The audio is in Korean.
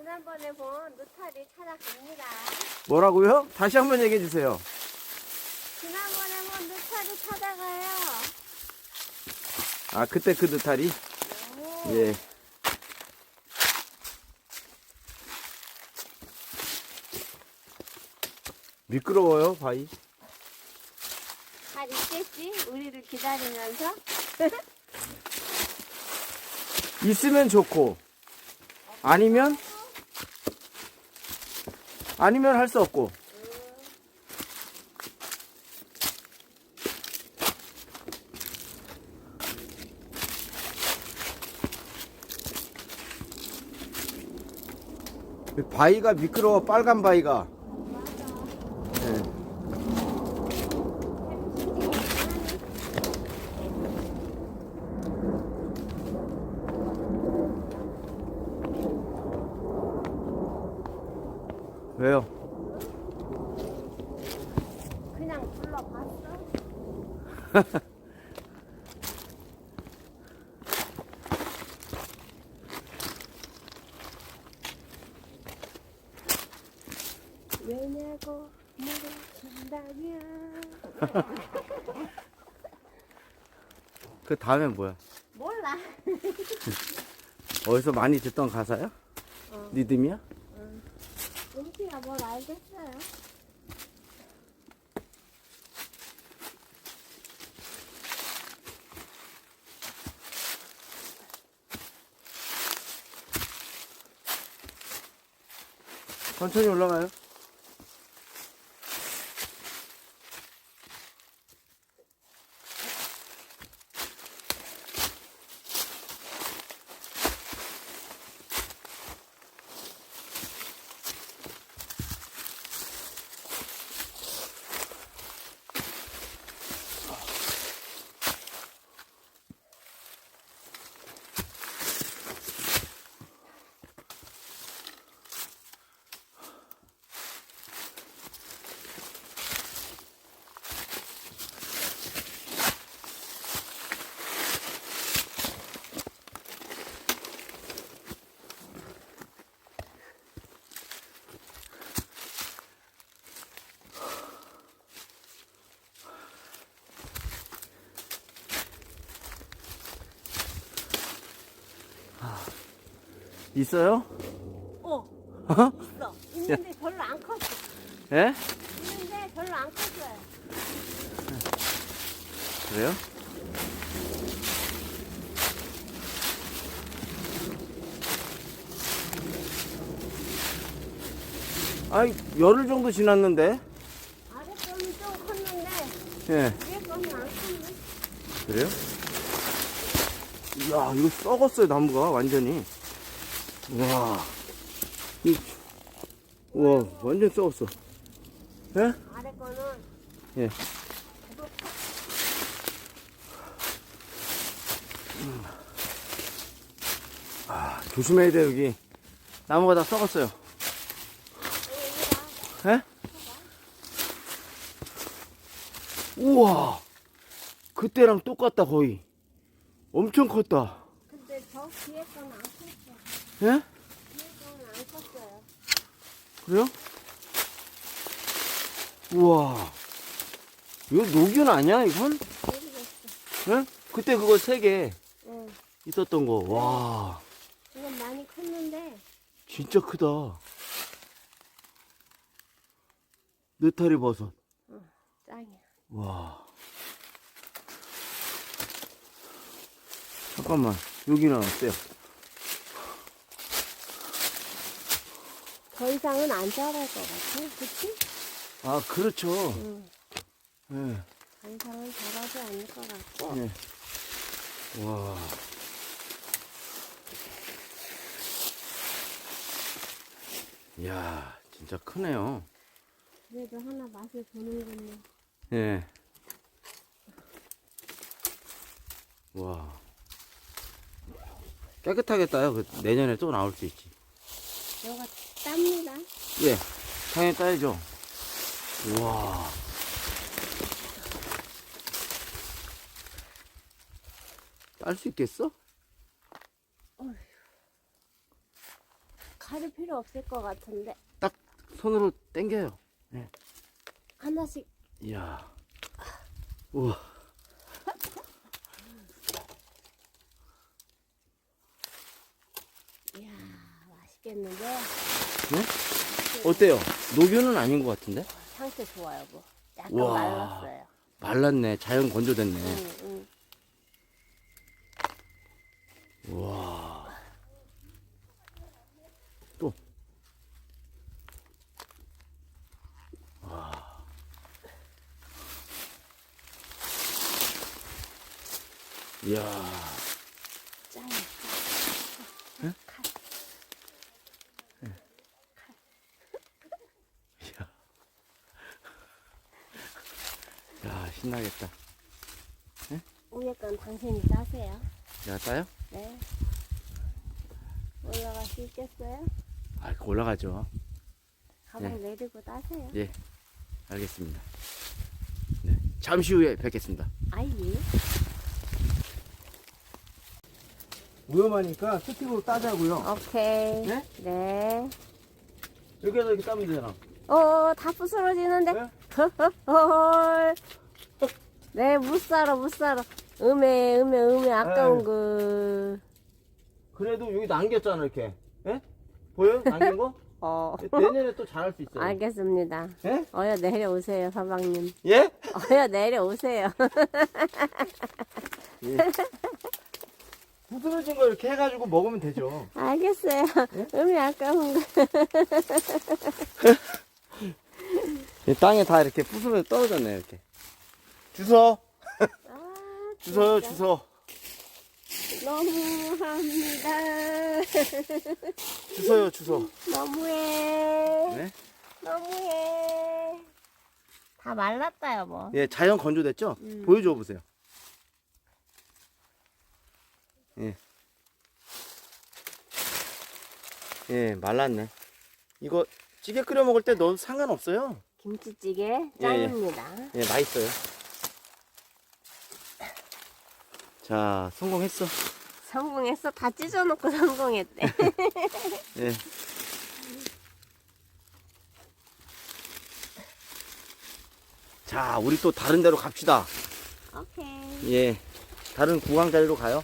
지난번에 본 느타리 찾아갑니다. 뭐라고요? 다시 한번 얘기해 주세요. 지난번에 본 느타리 찾아가요. 아, 그때 그 느타리? 오, 예. 미끄러워요, 바위. 잘 있겠지? 우리를 기다리면서. 있으면 좋고, 아니면, 아니면 할 수 없고. 바위가 미끄러워, 빨간 바위가. 예. 왜요? 그냥 불러봤어. 왜냐고 물어본다면 그 다음에 뭐야? 몰라. 어디서 많이 듣던 가사야? 어. 리듬이야? 뭘 알겠어요? 천천히 올라가요. 있어요? 어, 어? 있어. 있는데 별로 안 컸어. 예? 있는데 별로 안 컸어요. 그래요? 아이, 열흘 정도 지났는데? 아래 거는 좀 컸는데 예. 위에 거는 안 컸네. 그래요? 이야, 이거 썩었어요, 나무가, 완전히. 와. 이, 와, 완전 썩었어. 예? 아래 거는 예. 아, 조심해야 돼, 여기. 나무가 다 썩었어요. 예? 우와! 그때랑 똑같다, 거의. 엄청 컸다. 근데 저 뒤에 거는 안. 예? 컸어요. 그래요? 우와. 이거 녹균 아니야, 이건? 예? 그때 그거 세 개 응. 있었던 거. 와. 이건 많이 컸는데 진짜 크다. 느타리 버섯. 짱이야. 와. 잠깐만. 여기는 어때요? 더 이상은 안 자랄 것 같아. 그치? 아, 그렇죠. 응. 예. 더 이상은 자라지 않을 것 같고. 예. 와. 이야, 진짜 크네요. 그래도 하나 맛을 보는군요. 예. 와. 깨끗하게 따요. 그 내년에 또 나올 수 있지. 여가 땁니다. 예. 당연히 따야죠. 와. 딸 수 있겠어? 칼이 필요 없을 것 같은데. 딱 손으로 당겨요. 하나씩. 이야. 우와. 이야, 맛있겠는데? 네? 어때요? 녹유는 아닌 것 같은데? 상태 좋아요, 뭐. 약간 우와. 말랐어요. 말랐네. 자연 건조됐네. 응, 응. 우와. 또. 와. 이야. 짜요. 응? 칼. 야, 신나겠다. 위에 건 당신이 따세요. 야, 따요? 네. 올라갈 수 있겠어요? 아, 올라가죠. 가방 내리고 따세요. 예. 알겠습니다. 네. 잠시 후에 뵙겠습니다. 아이, 위험하니까 스틱으로 따자고요. 오케이. 네? 네. 여기에서 이렇게 따면 되잖아. 어, 다 부스러지는데? 네? 헐. 네, 못 살아, 못 살아. 음에, 음에, 음에, 아까운 에이. 거. 그래도 여기 남겼잖아, 이렇게. 예? 보여요? 남긴 거? 어, 내년에 또 잘할 수 있어요. 알겠습니다. 예? 어여 내려오세요, 서방님. 예? 어여 내려오세요. 예. 부스러진 거 이렇게 해가지고 먹으면 되죠. 알겠어요. 네? 음에 아까운 거. 땅에 다 이렇게 부스러져 떨어졌네, 이렇게. 주워. 아, 주워요, 진짜. 주워. 너무합니다. 주워요, 주워. 너무해. 네? 너무해. 다 말랐다, 여보. 예, 자연 건조됐죠? 음. 보여줘 보세요. 예. 예, 말랐네. 이거 찌개 끓여 먹을 때 넣어도 상관없어요. 김치찌개 예, 예. 짱입니다. 예, 맛있어요. 자, 성공했어. 성공했어. 다 찢어놓고 성공했대. 예. 자, 우리 또 다른 데로 갑시다. 오케이. 예. 다른 구강 자리로 가요.